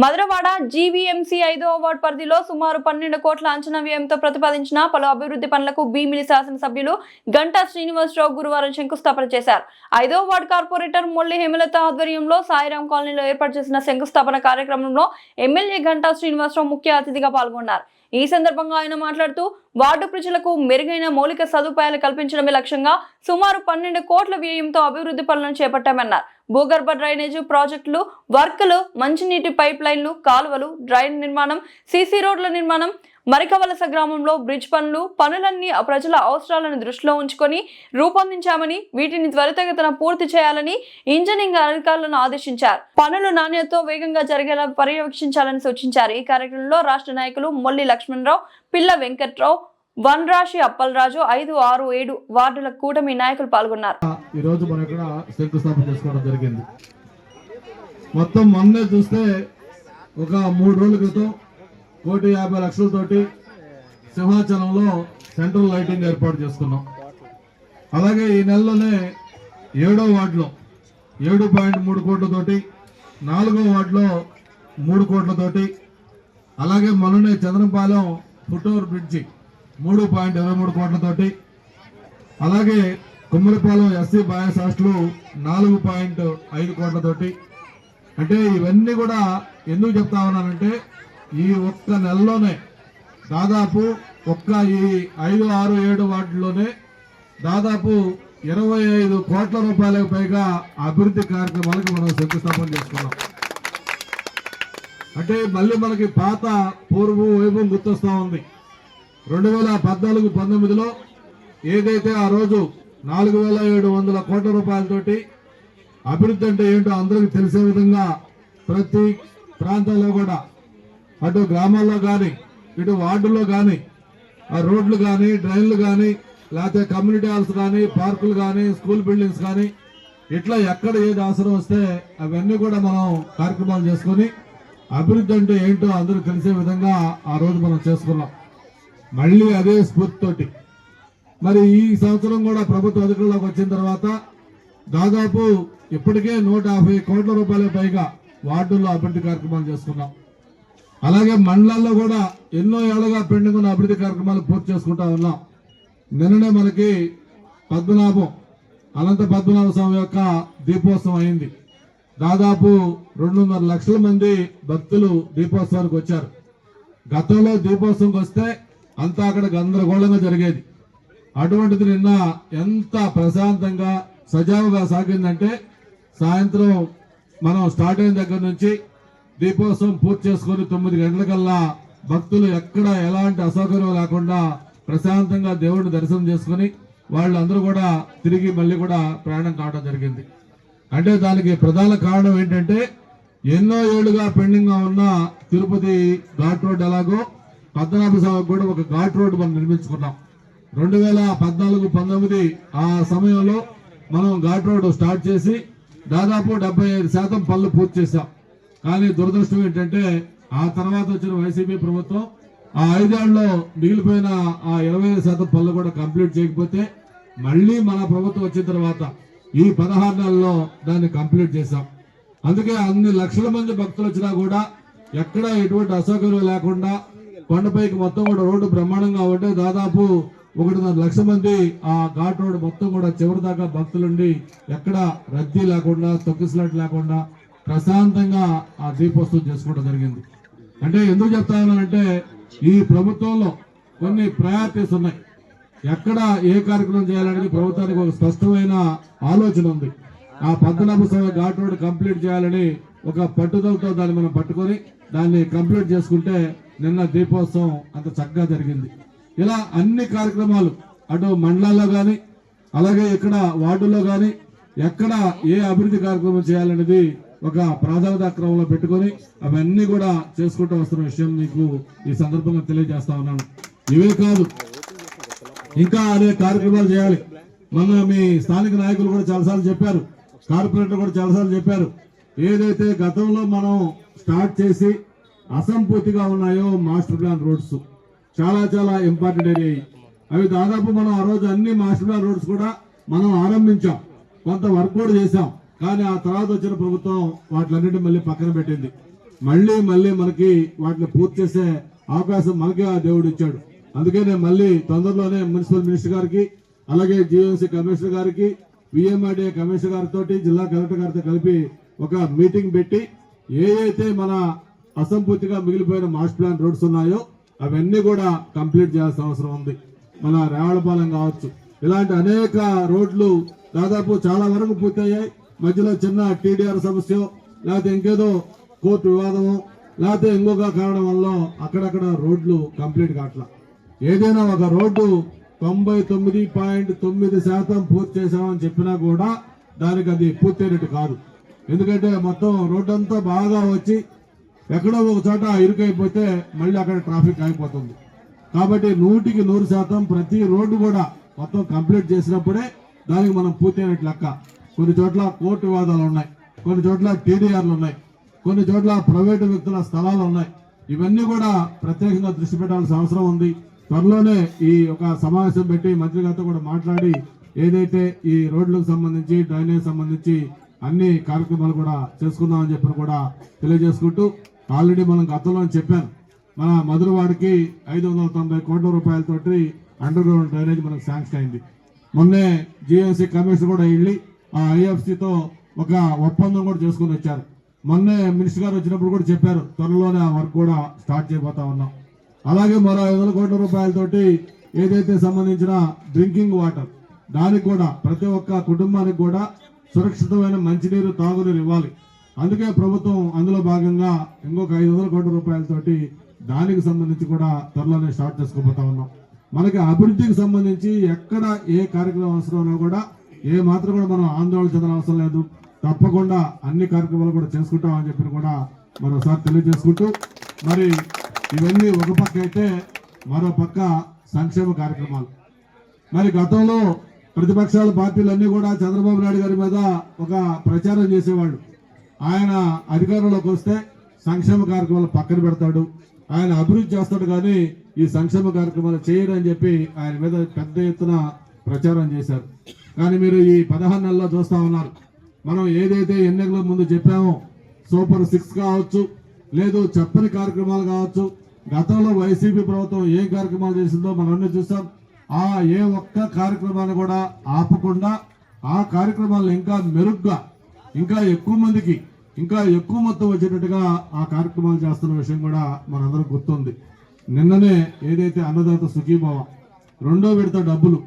Madhurawada GVMC ఐదో ward పరిధిలో సుమారు పన్నెండు కోట్ల అంచనా వ్యయంతో ప్రతిపాదించిన పలు అభివృద్ధి పనులకు భీమిలి శాసనసభ్యులు గంటా శ్రీనివాసరావు గురువారం శంకుస్థాపన చేశారు. ఐదో వార్డు కార్పొరేటర్ మొల్లి హేమలత ఆధ్వర్యంలో సాయిరాం కాలనీలో ఏర్పాటు చేసిన శంకుస్థాపన కార్యక్రమంలో ఎమ్మెల్యే గంటా శ్రీనివాసరావు ముఖ్య అతిథిగా పాల్గొన్నారు. ఈ సందర్భంగా ఆయన మాట్లాడుతూ వార్డు ప్రజలకు మెరుగైన మౌలిక సదుపాయాలు కల్పించడమే లక్ష్యంగా సుమారు పన్నెండు కోట్ల వ్యయంతో అభివృద్ధి పనులను చేపట్టామన్నారు. భూగర్భ డ్రైనేజీ ప్రాజెక్టులు వర్కులు మంచినీటి పైప్ లైన్లు కాలువలు డ్రైన్ నిర్మాణం సీసీ రోడ్ల నిర్మాణం మరికవలస గ్రామంలో బ్రిడ్జ్ పనులు పనులన్నీ ఆ ప్రజల అవసరాలను దృష్టిలో ఉంచుకొని రూపొందించామని వీటిని త్వరితగతిన పూర్తి చేయాలని ఇంజనీరింగ్ అధికారులను ఆదేశించారు. పనులు నాణ్యతతో వేగంగా జరిగేలా పర్యవేక్షించాలని సూచించారు. ఈ కార్యక్రమంలో రాష్ట్ర నాయకులు మొల్లి లక్ష్మణరావు పిల్ల వెంకట్రావు వనరాశి అప్పలరాజు ఐదు ఆరు ఏడు వార్డుల కూటమి నాయకులు పాల్గొన్నారు. ఈ రోజు మనం ఇక్కడ శంకుస్థాపన చేసుకోవడం జరిగింది. మొత్తం మొన్నే చూస్తే ఒక మూడు రోజుల క్రితం కోటి యాభై లక్షలతోటి సింహాచలంలో సెంట్రల్ లైటింగ్ ఏర్పాటు చేసుకున్నాం. అలాగే ఈ నెలలోనే ఏడో వార్డులో ఏడు పాయింట్ మూడు కోట్లతోటి నాలుగో వార్డులో మూడు కోట్లతోటి అలాగే మొన్ననే చంద్రపాలెం పుట్టూరు బ్రిడ్జి మూడు పాయింట్ ఇరవై మూడు కోట్లతోటి అలాగే కుమ్మరిపాలెం ఎస్సీ బాయ్స్ హాస్టల్ నాలుగు పాయింట్ ఐదు కోట్లతోటి. అంటే ఇవన్నీ కూడా ఎందుకు చెప్తా ఉన్నానంటే ఈ ఒక్క నెలలోనే దాదాపు ఒక్క ఈ ఐదు ఆరు ఏడు వాటిలోనే దాదాపు ఇరవై ఐదు కోట్ల రూపాయలకు పైగా అభివృద్ధి కార్యక్రమాలకు మనం శంకుస్థాపన చేసుకున్నాం. అంటే మళ్ళీ మనకి పాత పూర్వం వైభవం గుర్తొస్తూ ఉంది. రెండు వేల పద్నాలుగు పంతొమ్మిదిలో ఏదైతే ఆ రోజు నాలుగు వేల ఏడు వందల కోట్ల రూపాయలతోటి అభివృద్ధి అంటే ఏంటో అందరికీ తెలిసే విధంగా ప్రతి ప్రాంతంలో కూడా అటు గ్రామాల్లో కానీ ఇటు వార్డుల్లో కానీ ఆ రోడ్లు కానీ డ్రైన్లు కానీ లేకపోతే కమ్యూనిటీ హాల్స్ కానీ పార్కులు కానీ స్కూల్ బిల్డింగ్స్ కానీ ఇట్లా ఎక్కడ ఏది అవసరం వస్తే అవన్నీ కూడా మనం కార్యక్రమాలు చేసుకొని అభివృద్ధి అంటే ఏంటో అందరూ తెలిసే విధంగా ఆ రోజు మనం చేసుకున్నాం. మళ్ళీ అదే స్ఫూర్తితోటి. మరి ఈ సంవత్సరం కూడా ప్రభుత్వ అధికారంలోకి వచ్చిన తర్వాత దాదాపు ఇప్పటికే నూట యాభై కోట్ల రూపాయల పైగా వార్డుల్లో అభివృద్ధి కార్యక్రమాలు చేసుకున్నాం. అలాగే మండలాల్లో కూడా ఎన్నో ఏళ్ళగా పెండింగ్ ఉన్న అభివృద్ధి కార్యక్రమాలు పూర్తి చేసుకుంటా ఉన్నాం. నిన్ననే మనకి పద్మనాభం అనంత పద్మనాభ స్వామి యొక్క దీపోత్సవం అయింది. దాదాపు రెండున్నర లక్షల మంది భక్తులు దీపోత్సవానికి వచ్చారు. గతంలో దీపోత్సవంకి వస్తే అంతా అక్కడ గందరగోళంగా జరిగేది. అటువంటిది నిన్న ఎంత ప్రశాంతంగా సజావుగా సాగిందంటే సాయంత్రం మనం స్టార్ట్ అయిన దగ్గర నుంచి దీపోత్సవం పూర్తి చేసుకుని తొమ్మిది గంటలకల్లా భక్తులు ఎక్కడ ఎలాంటి అసౌకర్యం లేకుండా ప్రశాంతంగా దేవుడిని దర్శనం చేసుకొని వాళ్ళందరూ కూడా తిరిగి మళ్ళీ కూడా ప్రయాణం కావడం జరిగింది. అంటే దానికి ప్రధాన కారణం ఏంటంటే ఎన్నో ఏళ్ళుగా పెండింగ్గా ఉన్న తిరుపతి ఘాట్ రోడ్ ఎలాగో పద్మనాభస్వామికి కూడా ఒక ఘాట్ రోడ్ మనం నిర్మించుకున్నాం. రెండు వేల పద్నాలుగు పంతొమ్మిది ఆ సమయంలో మనం ఘాట్ రోడ్ స్టార్ట్ చేసి దాదాపు డెబ్బై ఐదు శాతం పనులు పూర్తి చేశాం. కానీ దురదృష్టం ఏంటంటే ఆ తర్వాత వచ్చిన వైసీపీ ప్రభుత్వం ఆ ఐదేళ్ళలో మిగిలిపోయిన ఆ ఇరవై ఐదు శాతం పనులు కూడా కంప్లీట్ చేయకపోతే మళ్ళీ మన ప్రభుత్వం వచ్చిన తర్వాత ఈ పదహారు నెలల్లో దాన్ని కంప్లీట్ చేశాం. అందుకే అన్ని లక్షల మంది భక్తులు వచ్చినా కూడా ఎక్కడ ఎటువంటి అసౌకర్యం లేకుండా కొండపైకి మొత్తం కూడా రోడ్డు బ్రహ్మాండంగా ఉంటే దాదాపు ఒకటిన్నర లక్ష మంది ఆ ఘాట్ రోడ్డు మొత్తం కూడా చివరి దాకా భక్తులుండి ఎక్కడ రద్దీ లేకుండా తొక్కిసలాట్ లేకుండా ప్రశాంతంగా ఆ దీపోత్సవం చేసుకోవడం జరిగింది. అంటే ఎందుకు చెప్తానంటే ఈ ప్రభుత్వంలో కొన్ని ప్రయారిటీస్ ఉన్నాయి. ఎక్కడ ఏ కార్యక్రమం చేయాలనేది ప్రభుత్వానికి ఒక స్పష్టమైన ఆలోచన ఉంది. ఆ పద్మనాభ స్వామి ఘాట్ రోడ్ కంప్లీట్ చేయాలని ఒక పట్టుదలతో దాన్ని మనం పట్టుకొని దాన్ని కంప్లీట్ చేసుకుంటే నిన్న దీపోత్సవం అంత చక్కగా జరిగింది. ఇలా అన్ని కార్యక్రమాలు అటు మండలాల్లో కానీ అలాగే ఇక్కడ వార్డుల్లో కానీ ఎక్కడ ఏ అభివృద్ధి కార్యక్రమం చేయాలనేది ఒక ప్రాధాన్యత క్రమంలో పెట్టుకొని అవన్నీ కూడా చేసుకుంటూ వస్తున్న విషయం మీకు ఈ సందర్భంగా తెలియజేస్తా ఉన్నాను. ఇవే కాదు ఇంకా అనేక కార్యక్రమాలు చేయాలి. మొన్న మీ స్థానిక నాయకులు కూడా చాలాసార్లు చెప్పారు కార్పొరేటర్ కూడా చాలాసార్లు చెప్పారు. ఏదైతే గతంలో మనం స్టార్ట్ చేసి అసంపూర్తిగా ఉన్నాయో మాస్టర్ ప్లాన్ రోడ్స్ చాలా చాలా ఇంపార్టెంట్ అయ్యాయి అవి దాదాపు మనం ఆ రోజు అన్ని మాస్టర్ ప్లాన్ రోడ్స్ కూడా మనం ఆరంభించాం. కొంత వర్క్ కూడా చేశాం. కానీ ఆ తర్వాత వచ్చిన ప్రభుత్వం వాటిలన్నిటి మళ్ళీ పక్కన పెట్టింది. మళ్ళీ మళ్ళీ మనకి వాటిని పూర్తి చేసే అవకాశం మనకే ఆ దేవుడు ఇచ్చాడు. అందుకే నేను మళ్ళీ తొందరలోనే మున్సిపల్ మినిస్టర్ గారికి అలాగే జిఎంసీ కమిషనర్ గారికి విఎంఆర్డీఏ కమిషనర్ గారితో జిల్లా కలెక్టర్ గారితో కలిపి ఒక మీటింగ్ పెట్టి ఏదైతే మన అసంపూర్తిగా మిగిలిపోయిన మాస్ ప్లాన్ రోడ్స్ ఉన్నాయో అవన్నీ కూడా కంప్లీట్ చేయాల్సిన అవసరం ఉంది. మన రేవళపాలెం కావచ్చు. ఇలాంటి అనేక రోడ్లు దాదాపు చాలా వరకు పూర్తయ్యాయి. మధ్యలో చిన్న టీడీఆర్ సమస్య లేకపోతే ఇంకేదో కోర్టు వివాదము లేకపోతే ఇంకొక కారణం వల్ల అక్కడక్కడ రోడ్లు కంప్లీట్ కావట్లా. ఏదైనా ఒక రోడ్డు తొంభై తొమ్మిది పాయింట్ తొమ్మిది శాతం పూర్తి చేశామని చెప్పినా కూడా దానికి అది పూర్తయినట్టు కాదు. ఎందుకంటే మొత్తం రోడ్డు అంతా బాగా వచ్చి ఎక్కడో ఒక చోట ఇరుకైపోతే మళ్ళీ అక్కడ ట్రాఫిక్ అయిపోతుంది కాబట్టి నూటికి నూరు శాతం ప్రతి రోడ్డు కూడా మొత్తం కంప్లీట్ చేసినప్పుడే దానికి మనం పూర్తయినట్టు లెక్క. కొన్ని చోట్ల కోర్టు వివాదాలు ఉన్నాయి. కొన్ని చోట్ల టీడీఆర్లు ఉన్నాయి. కొన్ని చోట్ల ప్రైవేటు వ్యక్తుల స్థలాలు ఉన్నాయి. ఇవన్నీ కూడా ప్రత్యేకంగా దృష్టి పెట్టాల్సిన అవసరం ఉంది. త్వరలోనే ఈ ఒక సమావేశం పెట్టి మంత్రి గారితో కూడా మాట్లాడి ఏదైతే ఈ రోడ్లకు సంబంధించి డ్రైనేజ్ సంబంధించి అన్ని కార్యక్రమాలు కూడా చేసుకుందామని చెప్పి కూడా తెలియజేసుకుంటూ ఆల్రెడీ మనం గతంలో చెప్పాను. మన మధురవాడికి ఐదు వందల తొంభై కోట్ల రూపాయలతోటి అండర్ గ్రౌండ్ డ్రైనేజ్ మనకు శాంక్షన్ అయింది. మొన్నే జిఎంసీ కమిషన్ కూడా వెళ్ళి ఐఎఫ్సితో ఒక ఒప్పందం కూడా చేసుకుని వచ్చారు. మొన్నే మినిస్టర్ గారు వచ్చినప్పుడు కూడా చెప్పారు త్వరలోనే ఆ వర్క్ కూడా స్టార్ట్ చేయబోతా ఉన్నాం. అలాగే మరో ఐదు వందల కోట్ల రూపాయలతోటి ఏదైతే సంబంధించిన డ్రింకింగ్ వాటర్ దానికి కూడా ప్రతి ఒక్క కుటుంబానికి కూడా సురక్షితమైన మంచినీరు తాగునీరు ఇవ్వాలి. అందుకే ప్రభుత్వం అందులో భాగంగా ఇంకొక ఐదు వందల కోట్ల రూపాయలతోటి దానికి సంబంధించి కూడా త్వరలోనే స్టార్ట్ చేసుకోబోతా ఉన్నాం. మనకి అభివృద్ధికి సంబంధించి ఎక్కడ ఏ కార్యక్రమం అవసరమో కూడా ఏ మాత్రం కూడా మనం ఆందోళన చెందడం అవసరం లేదు. తప్పకుండా అన్ని కార్యక్రమాలు కూడా చేసుకుంటామని చెప్పి కూడా మరోసారి తెలియజేసుకుంటూ మరి ఇవన్నీ ఒక పక్క అయితే మరో పక్క సంక్షేమ కార్యక్రమాలు. మరి గతంలో ప్రతిపక్షాల పార్టీలన్నీ కూడా చంద్రబాబు నాయుడు గారి మీద ఒక ప్రచారం చేసేవాళ్ళు. ఆయన అధికారంలోకి వస్తే సంక్షేమ కార్యక్రమాలు పక్కన పెడతాడు. ఆయన అభివృద్ధి చేస్తాడు కానీ ఈ సంక్షేమ కార్యక్రమాలు చేయడని చెప్పి ఆయన మీద పెద్ద ఎత్తున ప్రచారం చేశారు. కానీ మీరు ఈ పదహారు నెలల్లో చూస్తా ఉన్నారు. మనం ఏదైతే ఎన్నికల ముందు చెప్పామో సూపర్ సిక్స్ కావచ్చు లేదు చెప్పని కార్యక్రమాలు కావచ్చు గతంలో వైసీపీ ప్రభుత్వం ఏ కార్యక్రమాలు చేసిందో మనం అన్ని చూసాం ఆ ఏ ఒక్క కార్యక్రమాన్ని కూడా ఆపకుండా ఆ కార్యక్రమాలను ఇంకా మెరుగ్గా ఇంకా ఎక్కువ మందికి ఇంకా ఎక్కువ మొత్తం వచ్చేటట్టుగా ఆ కార్యక్రమాలు చేస్తున్న విషయం కూడా మనందరం గుర్తుంది. నిన్ననే ఏదైతే అన్నదాత సుఖీభావ రెండో విడత డబ్బులు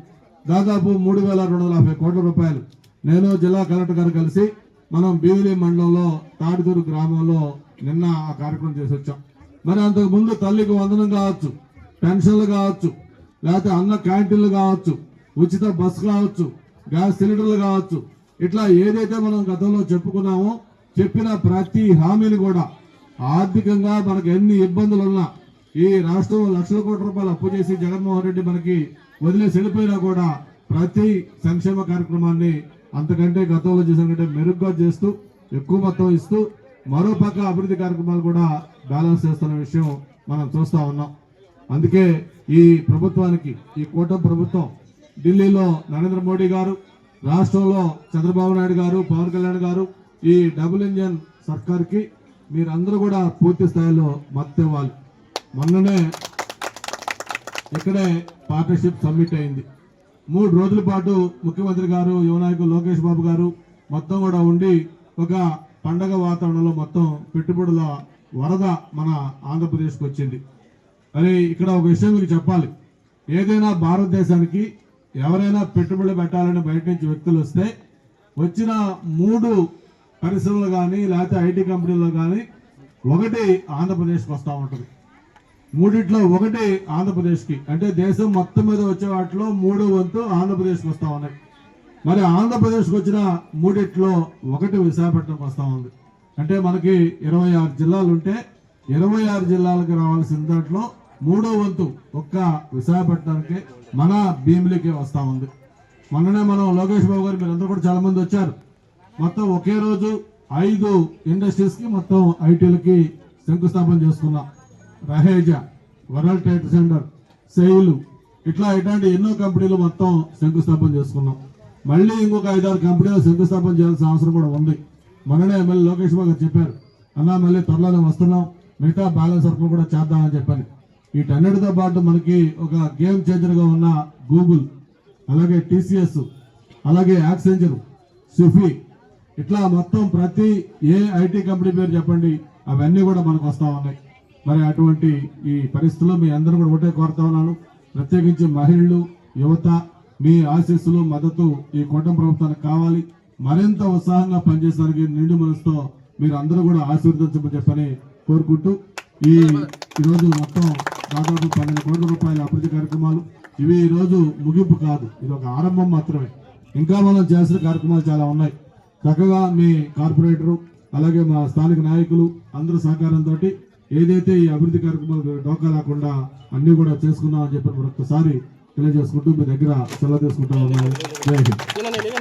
దాదాపు మూడు వేల రెండు వందల యాభై కోట్ల రూపాయలు నేను జిల్లా కలెక్టర్ గారు కలిసి మనం బీవిలి మండలంలో తాడిదూరు గ్రామంలో నిన్న ఆ కార్యక్రమం చేసి వచ్చాం. మరి అంతకు ముందు తల్లికి వందనం కావచ్చు పెన్షన్లు కావచ్చు లేకపోతే అన్న క్యాంటీన్లు కావచ్చు ఉచిత బస్ కావచ్చు గ్యాస్ సిలిండర్లు కావచ్చు ఇట్లా ఏదైతే మనం గతంలో చెప్పుకున్నామో చెప్పిన ప్రతి హామీని కూడా ఆర్థికంగా మనకు ఎన్ని ఇబ్బందులు ఉన్నా ఈ రాష్ట్రం లక్షల కోట్ల రూపాయలు అప్పు చేసి జగన్మోహన్ రెడ్డి మనకి వదిలేసి వెళ్ళిపోయినా కూడా ప్రతి సంక్షేమ కార్యక్రమాన్ని అంతకంటే గతంలో చేసిన కంటే మెరుగ్గా చేస్తూ ఎక్కువ మొత్తం ఇస్తూ మరో పక్క అభివృద్ధి కార్యక్రమాలు కూడా బ్యాలెన్స్ చేస్తున్న విషయం మనం చూస్తూ ఉన్నాం. అందుకే ఈ ప్రభుత్వానికి ఈ కూటమి ప్రభుత్వం ఢిల్లీలో నరేంద్ర మోడీ గారు రాష్ట్రంలో చంద్రబాబు నాయుడు గారు పవన్ కళ్యాణ్ గారు ఈ డబుల్ ఇంజన్ సర్కార్కి మీరందరూ కూడా పూర్తి స్థాయిలో మద్దతు ఇవ్వాలి. మొన్ననే ఇక్కడే పార్ట్నర్షిప్ సబ్మిట్ అయింది. మూడు రోజుల పాటు ముఖ్యమంత్రి గారు యువనాయకు లోకేష్ బాబు గారు మొత్తం కూడా ఉండి ఒక పండగ వాతావరణంలో మొత్తం పెట్టుబడుల వరద మన ఆంధ్రప్రదేశ్కి వచ్చింది. మరి ఇక్కడ ఒక విషయం మీకు చెప్పాలి. ఏదైనా భారతదేశానికి ఎవరైనా పెట్టుబడులు పెట్టాలని బయట నుంచి వ్యక్తులు వస్తే వచ్చిన మూడు పరిశ్రమలు కానీ లేకపోతే ఐటీ కంపెనీలు కానీ ఒకటి ఆంధ్రప్రదేశ్కి వస్తూ ఉంటుంది. మూడిట్లో ఒకటి ఆంధ్రప్రదేశ్కి. అంటే దేశం మొత్తం మీద వచ్చే వాటిలో మూడో వంతు ఆంధ్రప్రదేశ్కి వస్తా ఉన్నాయి మరి ఆంధ్రప్రదేశ్కి వచ్చిన మూడిట్లో ఒకటి విశాఖపట్నంకి వస్తా ఉంది. అంటే మనకి ఇరవై ఆరు జిల్లాలు ఉంటే ఇరవై ఆరు జిల్లాలకు రావాల్సిన దాంట్లో మూడో వంతు ఒక్క విశాఖపట్నానికి మన భీమిలికి వస్తా ఉంది. మొన్ననే మనం లోకేష్ బాబు గారు మీరందరూ కూడా చాలా మంది వచ్చారు. మొత్తం ఒకే రోజు ఐదు ఇండస్ట్రీస్కి మొత్తం ఐటీలకి శంకుస్థాపన చేసుకున్నాం. రహేజా వరల్డ్ ట్రేడ్ సెంటర్ సెయిలు ఇట్లా ఇట్లాంటి ఎన్నో కంపెనీలు మొత్తం శంకుస్థాపన చేసుకున్నాం. మళ్ళీ ఇంకొక ఐదారు కంపెనీలు శంకుస్థాపన చేయాల్సిన అవసరం కూడా ఉంది. మొన్ననే ఎమ్మెల్యే లోకేష్ బాబు చెప్పారు. అన్నా మళ్ళీ త్వరలోనే వస్తున్నాం. మిగతా బ్యాలెన్స్ వర్క్ కూడా చేద్దామని చెప్పని. వీటన్నిటితో పాటు మనకి ఒక గేమ్ చేంజర్గా ఉన్న గూగుల్ అలాగే టీసీఎస్ అలాగే యాక్సెంజర్ సిఫీ ఇట్లా మొత్తం ప్రతి ఏ ఐటీ కంపెనీ పేరు చెప్పండి అవన్నీ కూడా మనకు వస్తూ ఉన్నాయి. మరి అటువంటి ఈ పరిస్థితుల్లో మీ అందరూ కూడా ఒకటే కోరుతా ఉన్నాను. ప్రత్యేకించి మహిళలు యువత మీ ఆశీస్సులు మద్దతు ఈ కూటమి ప్రభుత్వానికి కావాలి. మరింత ఉత్సాహంగా పనిచేసడానికి నిండు మనసుతో మీరు అందరూ కూడా ఆశీర్వదించమని చెప్పని కోరుకుంటూ ఈ ఈరోజు మొత్తం దాదాపు పన్నెండు కోట్ల రూపాయల అభివృద్ధి కార్యక్రమాలు. ఇవి ఈ రోజు ముగింపు కాదు ఇది ఒక ఆరంభం మాత్రమే. ఇంకా మనం చేసిన కార్యక్రమాలు చాలా ఉన్నాయి. చక్కగా మీ కార్పొరేటరు అలాగే మా స్థానిక నాయకులు అందరూ సహకారంతో ఏదైతే ఈ అభివృద్ధి కార్యక్రమాలు డోకా లేకుండా అన్ని కూడా చేసుకున్నామని అని చెప్పి మరొకసారి తెలియజేసుకుంటూ మీ దగ్గర సెలవు తీసుకుంటా ఉన్నాను. జై హింద్.